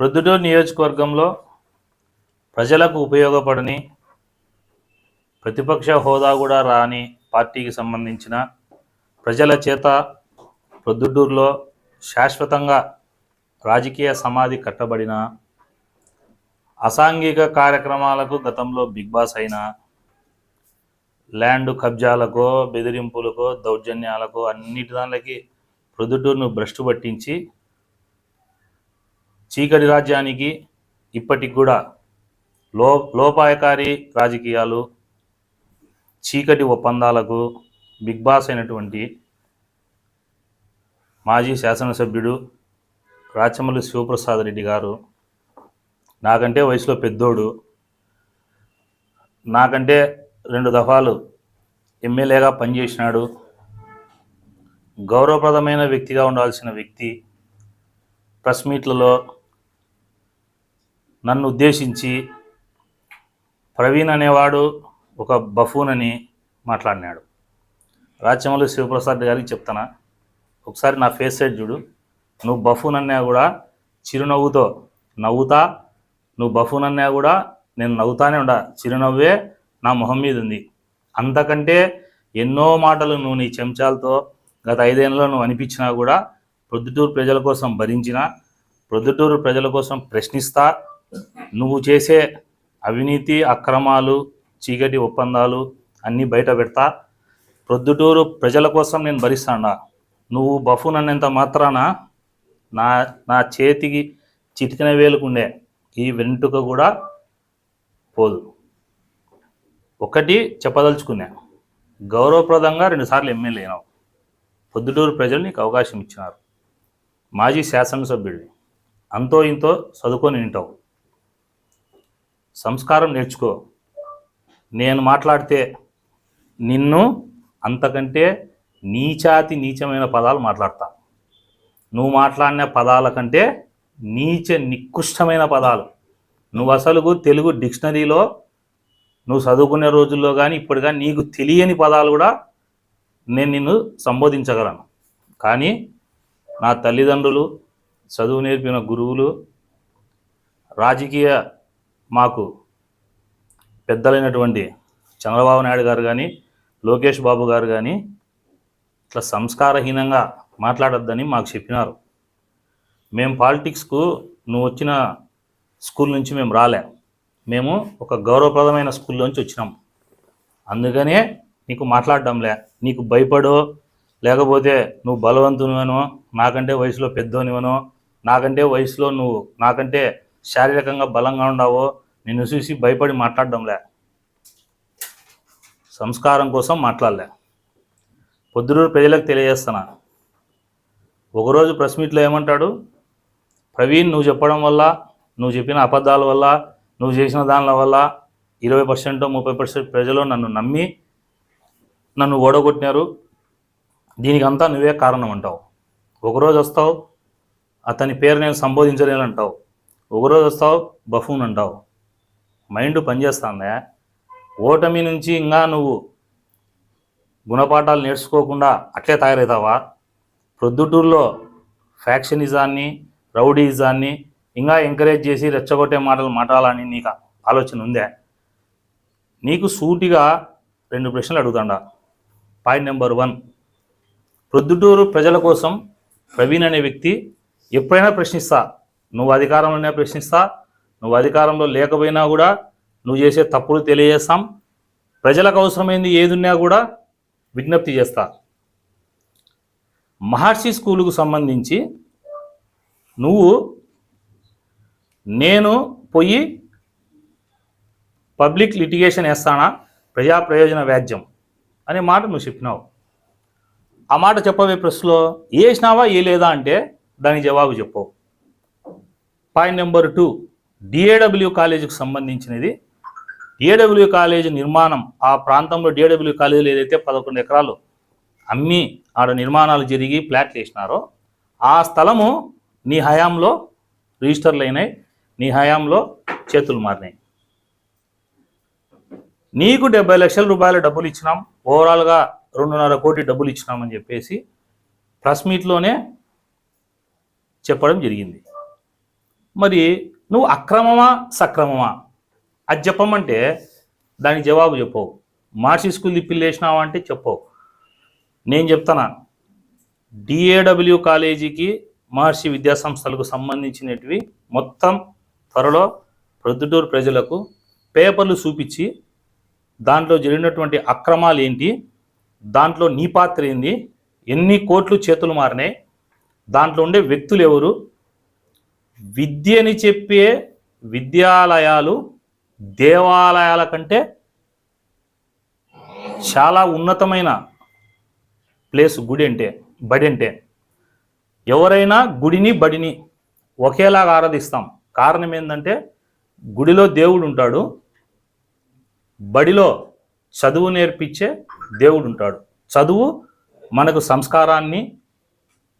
ప్రొద్దుటూరు నియోజకవర్గంలో ప్రజలకు ఉపయోగపడని ప్రతిపక్ష హోదా కూడా రాని పార్టీకి సంబంధించిన ప్రజల చేత ప్రొద్దుటూరులో శాశ్వతంగా రాజకీయ సమాధి కట్టబడిన అసాంఘిక కార్యక్రమాలకు గతంలో బిగ్ బాస్ అయిన ల్యాండ్ కబ్జాలకో బెదిరింపులకో దౌర్జన్యాలకో అన్నిటి దానికి ప్రొద్దుటూరును భ్రష్టు పట్టించి చీకటి రాజ్యానికి ఇప్పటికి కూడా లో లోపాయకారి రాజకీయాలు చీకటి ఒప్పందాలకు బిగ్ బాస్ అయినటువంటి మాజీ శాసనసభ్యుడు రాచమల్లి శివప్రసాద్ రెడ్డి గారు నాకంటే వయసులో పెద్దోడు నాకంటే రెండు దఫాలు ఎమ్మెల్యేగా పనిచేసినాడు గౌరవప్రదమైన వ్యక్తిగా ఉండాల్సిన వ్యక్తి ప్రెస్ మీట్లలో నన్ను ఉద్దేశించి ప్రవీణ్ అనేవాడు ఒక బఫూన్ అని మాట్లాడినాడు. రాచమల్లి శివప్రసాద్ గారికి చెప్తానా ఒకసారి నా ఫేస్ సైడ్ చూడు. నువ్వు బఫూన్ అన్నా కూడా చిరునవ్వుతో నవ్వుతా నువ్వు బఫూన్ అన్నా కూడా నేను నవ్వుతానే ఉండా. చిరునవ్వే నా మొహం మీద ఉంది. అంతకంటే ఎన్నో మాటలు నువ్వు నీ చెంచాలతో గత ఐదేళ్ళలో నువ్వు అనిపించినా కూడా ప్రొద్దుటూరు ప్రజల కోసం భరించిన ప్రొద్దుటూరు ప్రజల కోసం ప్రశ్నిస్తా నువ్వు చేసే అవినీతి అక్రమాలు చీకటి ఒప్పందాలు అన్నీ బయట పెడతా. ప్రొద్దుటూరు ప్రజల కోసం నేను భరిస్తాడా. నువ్వు బఫూన్ అనేంత మాత్రాన నా నా చేతికి చిటికిన వేలుకుండే. ఈ వెంట్రుక కూడా పోదు. ఒకటి చెప్పదలుచుకున్నా. గౌరవప్రదంగా రెండుసార్లు ఎమ్మెల్యే అయినావు. పొద్దుటూరు ప్రజలు నీకు అవకాశం ఇచ్చినారు. మాజీ శాసనసభ్యుడివి. అంతో ఇంతో చదువుకొని వింటావు సంస్కారం నేర్చుకో. నేను మాట్లాడితే నిన్ను అంతకంటే నీచాతి నీచమైన పదాలు మాట్లాడతా. నువ్వు మాట్లాడిన పదాల కంటే నీచ నికృష్టమైన పదాలు. నువ్వు అసలు తెలుగు డిక్షనరీలో నువ్వు చదువుకునే రోజుల్లో కానీ ఇప్పుడు కానీ నీకు తెలియని పదాలు కూడా నేను నిన్ను సంబోధించగలను. కానీ నా తల్లిదండ్రులు చదువు నేర్పిన గురువులు రాజకీయ మాకు పెద్దలైనటువంటి చంద్రబాబు నాయుడు గారు కానీ లోకేష్ బాబు గారు కానీ ఇట్లా సంస్కారహీనంగా మాట్లాడొద్దని మాకు చెప్పినారు. మేము పాలిటిక్స్కు నువ్వు వచ్చిన స్కూల్ నుంచి మేము రాలే. మేము ఒక గౌరవప్రదమైన స్కూల్లోంచి వచ్చినాం. అందుకనే నీకు మాట్లాడడంలే. నీకు భయపడో లేకపోతే నువ్వు బలవంతునివనో నాకంటే వయసులో పెద్దోనివనో నాకంటే వయసులో నువ్వు నాకంటే శారీరకంగా బలంగా ఉండవో నిన్ను చూసి భయపడి మాట్లాడడంలే. సంస్కారం కోసం మాట్లాడలే. పొద్దురూరు ప్రజలకు తెలియజేస్తున్నా. ఒకరోజు ప్రెస్ మీట్లో ఏమంటాడు? ప్రవీణ్ నువ్వు చెప్పడం వల్ల నువ్వు చెప్పిన అబద్ధాల వల్ల నువ్వు చేసిన దానిల వల్ల ఇరవై పర్సెంట్ ముప్పై పర్సెంట్ ప్రజలు నన్ను నమ్మి నన్ను ఓడగొట్టినారు. దీనికంతా నువ్వే కారణం అంటావు. ఒకరోజు వస్తావు అతని పేరు నేను సంబోధించలేనంటావు. ఒకరోజు వస్తావు బఫూన్ అంటావు. మైండ్ పనిచేస్తుందా? ఓటమి నుంచి ఇంకా నువ్వు గుణపాఠాలు నేర్చుకోకుండా అట్లే తయారవుతావా? ప్రొద్దుటూరులో ఫ్యాక్షనిజాన్ని రౌడీజాన్ని ఇంకా ఎంకరేజ్ చేసి రెచ్చగొట్టే మాటలు మాట్లాడాలని నీకు ఆలోచన ఉందే? నీకు సూటిగా రెండు ప్రశ్నలు అడుగుతాడా. పాయింట్ నెంబర్ వన్ ప్రొద్దుటూరు ప్రజల కోసం ప్రవీణ్ అనే వ్యక్తి ఎప్పుడైనా ప్రశ్నిస్తా. నువ్వు అధికారంలోనే ప్రశ్నిస్తా నువ్వు అధికారంలో లేకపోయినా కూడా నువ్వు చేసే తప్పులు తెలియజేస్తాం. ప్రజలకు అవసరమైంది ఏదున్నా కూడా విజ్ఞప్తి చేస్తా. మహర్షి స్కూలుకు సంబంధించి నువ్వు నేను పోయి పబ్లిక్ లిటిగేషన్ వేస్తానా? ప్రజా ప్రయోజన వ్యాజ్యం అనే మాట నువ్వు చెప్పినావు. ఆ మాట చెప్పవే ప్రెస్లో వేసినావా ఏ లేదా అంటే దానికి జవాబు చెప్పవు. పాయింట్ నెంబర్ టూ డిఏడబ్ల్యూ కాలేజీకి సంబంధించినది. డిఏడబ్ల్యూ కాలేజీ నిర్మాణం ఆ ప్రాంతంలో డిఏడబ్ల్యూ కాలేజీలు ఏదైతే పదకొండు ఎకరాలు అమ్మి ఆడ నిర్మాణాలు జరిగి ప్లాట్లు వేసినారో ఆ స్థలము నీ హయాంలో రిజిస్టర్లు అయినాయి. నీ హయాంలో చేతులు మారినాయి. నీకు డెబ్బై లక్షల రూపాయల డబ్బులు ఇచ్చినాం. ఓవరాల్గా రెండున్నర కోటి డబ్బులు ఇచ్చినామని చెప్పేసి ప్రెస్ మీట్లోనే చెప్పడం జరిగింది. మరి నువ్వు అక్రమమా సక్రమమా? అది చెప్పమంటే దానికి జవాబు చెప్పవు మార్చి స్కూల్ తిప్పిల్లేసినావా అంటే చెప్పవు నేను చెప్తానా డిఏడబ్ల్యూ కాలేజీకి మహర్షి విద్యా సంస్థలకు సంబంధించినటివి మొత్తం త్వరలో ప్రొద్దుటూరు ప్రజలకు పేపర్లు చూపించి దాంట్లో జరిగినటువంటి అక్రమాలు ఏంటి దాంట్లో నీ పాత్ర ఏంది ఎన్ని కోట్లు చేతులు మారినాయి దాంట్లో ఉండే వ్యక్తులు ఎవరు విద్యని చెప్పే విద్యాలయాలు దేవాలయాల కంటే చాలా ఉన్నతమైన ప్లేస్ గుడి అంటే బడి అంటే. ఎవరైనా గుడిని బడిని ఒకేలాగా ఆరాధిస్తాం. కారణం ఏంటంటే గుడిలో దేవుడు ఉంటాడు బడిలో చదువు నేర్పించే దేవుడు ఉంటాడు. చదువు మనకు సంస్కారాన్ని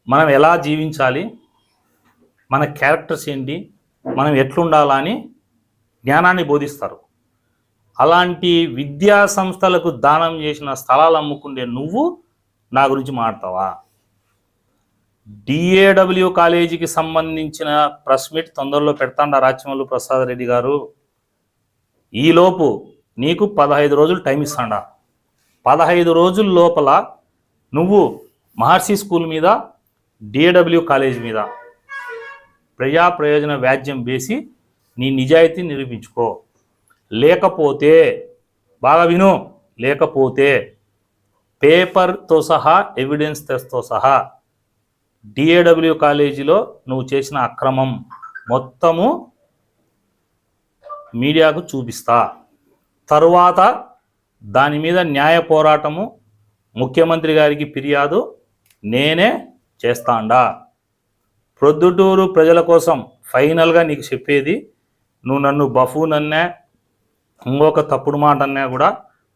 మనం ఎలా జీవించాలి మన క్యారెక్టర్స్ ఏంటి? మనం ఎట్లుండాలా అని జ్ఞానాన్ని బోధిస్తారు. అలాంటి విద్యా సంస్థలకు దానం చేసిన స్థలాలు అమ్ముకుండే నువ్వు నా గురించి మాడతావా డిఏడబ్ల్యూ కాలేజీకి సంబంధించిన ప్రెస్ మీట్ తొందరలో పెడతాండా రాచమల్లు ప్రసాద్ రెడ్డి గారు. ఈలోపు నీకు పదహైదు రోజులు టైం ఇస్తాడా. పదహైదు రోజుల లోపల నువ్వు మహర్షి స్కూల్ మీద డిఏడబ్ల్యూ కాలేజ్ మీద ప్రజా ప్రయోజన వ్యాజ్యం వేసి నీ నిజాయితీ నిరూపించుకో. లేకపోతే బాగా విను లేకపోతే పేపర్తో సహా ఎవిడెన్స్ తెస్తో సహా డిఏడబ్ల్యూ కాలేజీలో నువ్వు చేసిన అక్రమం మొత్తము మీడియాకు చూపిస్తా. తరువాత దాని మీద న్యాయ పోరాటము ముఖ్యమంత్రి గారికి ఫిర్యాదు నేనే చేస్తాండా. ప్రొద్దుటూరు ప్రజల కోసం ఫైనల్గా నీకు చెప్పేది నువ్వు నన్ను బఫూన్ అన్నా ఇంకొక తప్పుడు మాట అన్నా కూడా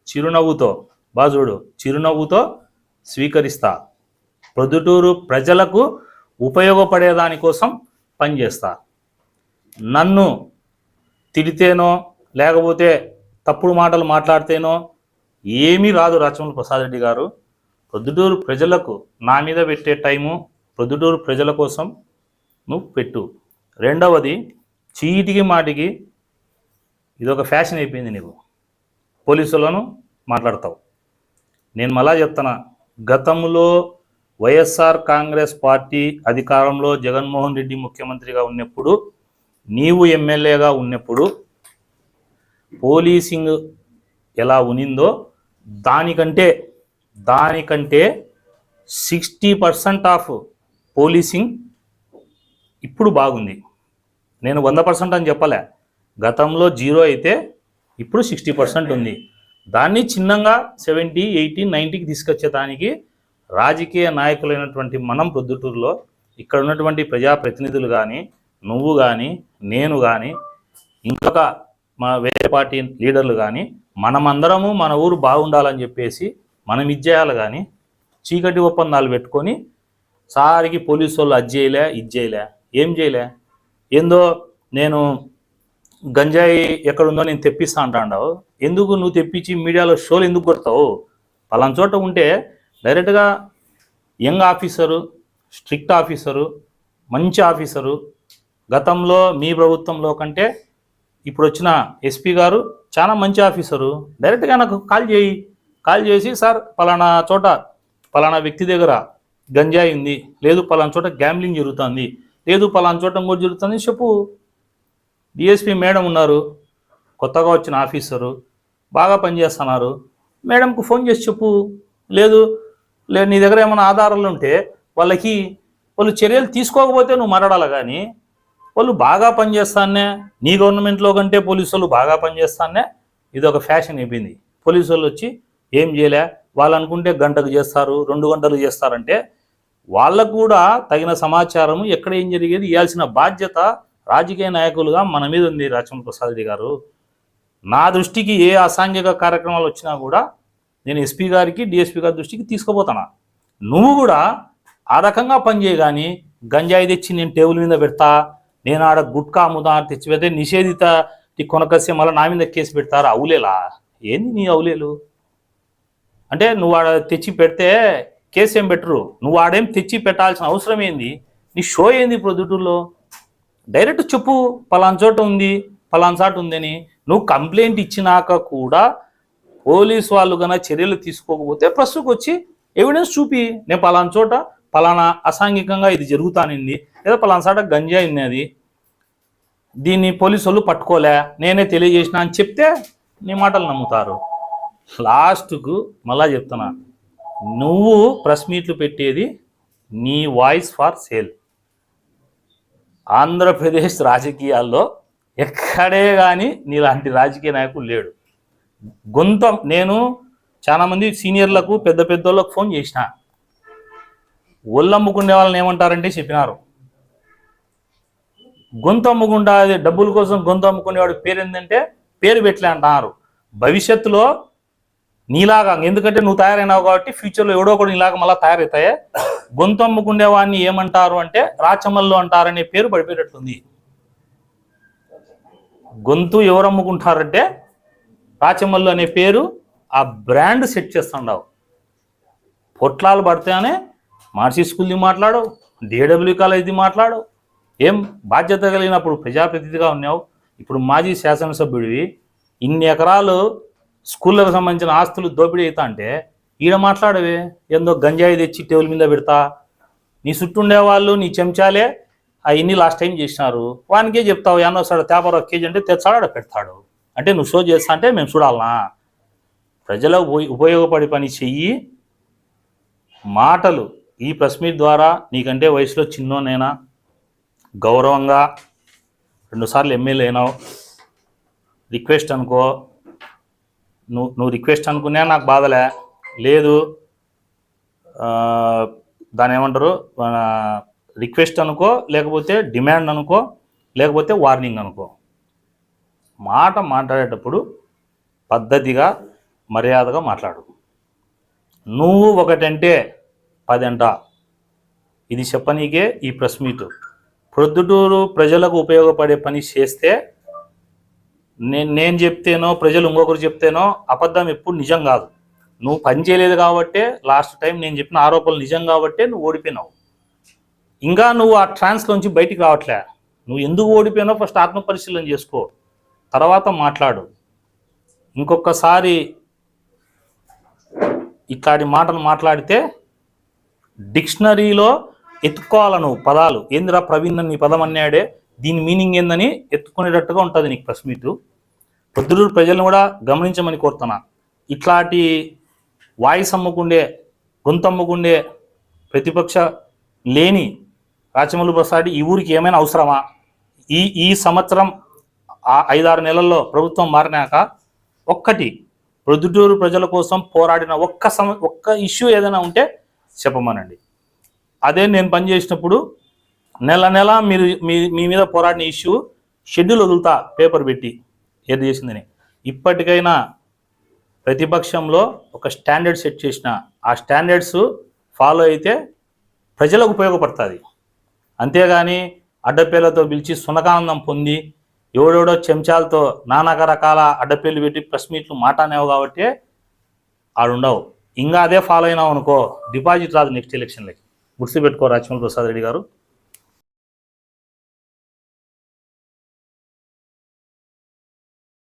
చిరునవ్వుతో బాజుడు చిరునవ్వుతో స్వీకరిస్తా. ప్రొద్దుటూరు ప్రజలకు ఉపయోగపడే దానికోసం పనిచేస్తా. నన్ను తిడితేనో లేకపోతే తప్పుడు మాటలు మాట్లాడితేనో ఏమీ రాదు రాచమల్లి ప్రసాద్ రెడ్డి గారు. ప్రొద్దుటూరు ప్రజలకు నా మీద పెట్టే టైము ప్రొద్దుటూరు ప్రజల కోసం నువ్వు పెట్టు. రెండవది చీటికి మాటికి ఇది ఒక ఫ్యాషన్ అయిపోయింది నీకు. పోలీసులను మాట్లాడతావు. నేను మళ్ళా చెప్తున్నా గతంలో వైఎస్ఆర్ కాంగ్రెస్ పార్టీ అధికారంలో జగన్మోహన్ రెడ్డి ముఖ్యమంత్రిగా ఉన్నప్పుడు నీవు ఎమ్మెల్యేగా ఉన్నప్పుడు పోలీసింగ్ ఎలా ఉనిందో దానికంటే దానికంటే సిక్స్టీ పర్సెంట్ ఆఫ్ పోలీసింగ్ ఇప్పుడు బాగుంది. నేను వంద పర్సెంట్ అని చెప్పలే. గతంలో జీరో అయితే ఇప్పుడు సిక్స్టీ పర్సెంట్ ఉంది. దాన్ని చిన్నగా సెవెంటీ ఎయిటీ నైంటీకి తీసుకొచ్చేదానికి రాజకీయ నాయకులైనటువంటి మనం ప్రొద్దుటూరులో ఇక్కడ ఉన్నటువంటి ప్రజాప్రతినిధులు కానీ నువ్వు కానీ నేను కానీ ఇంకొక మా వేరే పార్టీ లీడర్లు కానీ మనమందరము మన ఊరు బాగుండాలని చెప్పేసి మనం ఇచ్చేయాలి కానీ చీకటి ఒప్పందాలు పెట్టుకొని సారికి పోలీసు వాళ్ళు అది చేయలే ఇది చేయలే ఏం చేయలే? ఏందో నేను గంజాయి ఎక్కడుందో నేను తెప్పిస్తా అంటాండావు. ఎందుకు నువ్వు తెప్పించి మీడియాలో షోలు ఎందుకు కొడతావు? పలానా చోట ఉంటే డైరెక్ట్గా యంగ్ ఆఫీసరు స్ట్రిక్ట్ ఆఫీసరు మంచి ఆఫీసరు గతంలో మీ ప్రభుత్వంలో కంటే ఇప్పుడు వచ్చిన ఎస్పీ గారు చాలా మంచి ఆఫీసరు. డైరెక్ట్గా నాకు కాల్ చేయి. కాల్ చేసి సార్ పలానా చోట పలానా వ్యక్తి దగ్గర గంజాయి ఉంది. లేదు పలానా చోట గ్యాంబ్లింగ్ జరుగుతుంది. లేదు పలానా చూడటం కూడా జరుగుతుంది చెప్పు. డిఎస్పి మేడం ఉన్నారు. కొత్తగా వచ్చిన ఆఫీసరు. బాగా పనిచేస్తున్నారు. మేడంకు ఫోన్ చేసి చెప్పు. లేదు లేదు నీ దగ్గర ఏమైనా ఆధారాలు ఉంటే వాళ్ళకి వాళ్ళు చర్యలు తీసుకోకపోతే నువ్వు మాట్లాడాలి కానీ వాళ్ళు బాగా పనిచేస్తానే నీ గవర్నమెంట్లో కంటే పోలీసు వాళ్ళు బాగా పనిచేస్తానే ఇది ఒక ఫ్యాషన్ అయిపోయింది. పోలీసు వాళ్ళు వచ్చి ఏం చేయలే? వాళ్ళు అనుకుంటే గంటకు చేస్తారు రెండు గంటలు చేస్తారంటే వాళ్ళకు కూడా తగిన సమాచారం ఎక్కడ ఏం జరిగేది ఇవ్వాల్సిన బాధ్యత రాజకీయ నాయకులుగా మన మీద ఉంది రాచమల్ ప్రసాద్ రెడ్డి గారు. నా దృష్టికి ఏ అసాంఘిక కార్యక్రమాలు వచ్చినా కూడా నేను ఎస్పీ గారికి డిఎస్పీ గారి దృష్టికి తీసుకుపోతాను? నువ్వు కూడా ఆ రకంగా పనిచేయ కానీ గంజాయి తెచ్చి నేను టేబుల్ మీద పెడతా నేను ఆడ గుట్కా అమ్ముదా తెచ్చి పెడితే నిషేధిత ఈ కొనకస్తే మళ్ళీ నా మీద కేసు పెడతారు? అవులేలా? ఏంది నీ అవులేలు? అంటే నువ్వు ఆడ తెచ్చి పెడితే కేసు ఏం పెట్టరు? నువ్వు ఆడేం తెచ్చి పెట్టాల్సిన అవసరం ఏంది? నీ షో ఏంది ప్రొద్దుటూరులో డైరెక్ట్ చెప్పు పలాన్ చోట ఉంది పలాన్ చాట ఉందని. నువ్వు కంప్లైంట్ ఇచ్చినాక కూడా పోలీస్ వాళ్ళు కన్నా చర్యలు తీసుకోకపోతే ప్రస్తుతకు వచ్చి ఎవిడెన్స్ చూపి నేను పలానా చోట పలానా అసాంఘికంగా ఇది జరుగుతానింది. లేదా పలానా చోట గంజాయి ఉంది అది. దీన్ని పోలీసు వాళ్ళు పట్టుకోలే నేనే తెలియజేసిన అని చెప్తే నీ మాటలు నమ్ముతారు. లాస్ట్కు మళ్ళా చెప్తున్నా. నువ్వు ప్రెస్ మీట్లు పెట్టేది నీ వాయిస్ ఫర్ సేల్. ఆంధ్రప్రదేశ్ రాజకీయాల్లో ఎక్కడే కానీ నీలాంటి రాజకీయ నాయకుడు లేడు. గొంత నేను చాలామంది సీనియర్లకు పెద్ద పెద్దోళ్ళకు ఫోన్ చేసిన. ఒళ్ళమ్ముకునే వాళ్ళని ఏమంటారంటే చెప్పినారు. గొంతు అమ్ముకుంటా డబ్బుల కోసం గొంతు అమ్ముకునేవాడు పేరు ఏంటంటే పేరు పెట్టలే అంటున్నారు. భవిష్యత్తులో నీలాగా ఎందుకంటే నువ్వు తయారైనావు కాబట్టి ఫ్యూచర్లో ఎవడో కూడా నీలాగా మళ్ళీ తయారవుతాయే గొంతమ్ముకుండేవాడిని ఏమంటారు అంటే రాచమల్లు అంటారనే పేరు పడిపోయేటట్లుంది. గొంతు ఎవరు అమ్ముకుంటారంటే రాచమల్లు అనే పేరు ఆ బ్రాండ్ సెట్ చేస్తుండవు. పొట్లాలు పడితేనే మార్సీ స్కూల్ది మాట్లాడు డిఏడబ్ల్యూ కాలేజ్ది మాట్లాడు ఏం బాధ్యత కలిగినప్పుడు ప్రజాప్రతినిధిగా ఉన్నావు? ఇప్పుడు మాజీ శాసనసభ్యుడివి ఇన్ని ఎకరాలు స్కూళ్ళకు సంబంధించిన ఆస్తులు దోపిడీ అవుతా అంటే ఈడ మాట్లాడవే. ఏందో గంజాయి తెచ్చి టేబుల్ మీద పెడతా. నీ చుట్టుండే వాళ్ళు నీ చెంచాలే అవన్నీ లాస్ట్ టైం చేసినారు. వానికే చెప్తావు ఎన్నో తేపర ఒక కేజీ అంటే తెచ్చాడు ఆడ పెడతాడు. అంటే నువ్వు షో చేస్తా అంటే మేము చూడాలనా? ప్రజలకు ఉపయోగపడే పని చెయ్యి. మాటలు ఈ ప్రెస్ మీట్ ద్వారా నీకంటే వయసులో చిన్నోనైనా గౌరవంగా రెండుసార్లు ఎమ్మెల్యే అయినావు. రిక్వెస్ట్ అనుకో నువ్వు నువ్వు రిక్వెస్ట్ అనుకున్నా నాకు బాధలే. లేదు దాని ఏమంటారు? రిక్వెస్ట్ అనుకో లేకపోతే డిమాండ్ అనుకో లేకపోతే వార్నింగ్ అనుకో. మాట మాట్లాడేటప్పుడు పద్ధతిగా మర్యాదగా మాట్లాడు. నువ్వు ఒకటంటే పదంట. ఇది చెప్పనీకే ఈ ప్రెస్ మీట్ ప్రొద్దుటూరు ప్రజలకు ఉపయోగపడే పని చేస్తే నేను నేను చెప్తేనో ప్రజలు ఇంకొకరు చెప్తేనో అబద్ధం ఎప్పుడు నిజం కాదు. నువ్వు పని చేయలేదు కాబట్టే లాస్ట్ టైం నేను చెప్పిన ఆరోపణలు నిజం కాబట్టే నువ్వు ఓడిపోయినావు. ఇంకా నువ్వు ఆ ట్రాన్స్లోంచి బయటికి రావట్లే. నువ్వు ఎందుకు ఓడిపోయినావు? ఫస్ట్ ఆత్మపరిశీలన చేసుకో. తర్వాత మాట్లాడు. ఇంకొకసారి ఇట్లాంటి మాటలు మాట్లాడితే డిక్షనరీలో ఎత్తుకోవాలి నువ్వు పదాలు. ఏందిరా ప్రవీణ్ నీ పదం అన్నాడే? దీని మీనింగ్ ఏందని ఎత్తుకునేటట్టుగా ఉంటుంది నీకు ప్రెస్ మీట్ ప్రొద్దుటూరు ప్రజలను కూడా గమనించమని కోరుతున్నా. ఇట్లాంటి వాయిస్ అమ్ముకుండే గొంతమ్ముకుండే ప్రతిపక్ష లేని రాచమల్లు ప్రసాద్ ఈ ఊరికి ఏమైనా అవసరమా? ఈ ఈ సంవత్సరం ఐదారు నెలల్లో ప్రభుత్వం మారినాక ఒక్కటి ప్రొద్దుటూరు ప్రజల కోసం పోరాడిన ఒక్క సమ ఒక్క ఇష్యూ ఏదైనా ఉంటే చెప్పమనండి. అదే నేను పనిచేసినప్పుడు నెల నెల మీరు మీ మీ మీద పోరాడిన ఇష్యూ షెడ్యూల్ వదులుతా పేపర్ పెట్టి ఏది చేసిందని. ఇప్పటికైనా ప్రతిపక్షంలో ఒక స్టాండర్డ్ సెట్ చేసిన ఆ స్టాండర్డ్స్ ఫాలో అయితే ప్రజలకు ఉపయోగపడుతుంది. అంతేగాని అడ్డపేర్లతో పిలిచి సునకానందం పొంది ఎవడెవడో చెంచాలతో నానాక రకాల అడ్డపేర్లు పెట్టి ప్రెస్ మీట్లు మాట్లాడినావు కాబట్టి ఆడుండవు. ఇంకా అదే ఫాలో అయినావు అనుకో డిపాజిట్ రాదు నెక్స్ట్ ఎలక్షన్లకి. గుర్తుపెట్టుకో రాజమౌళి ప్రసాద్ రెడ్డి గారు.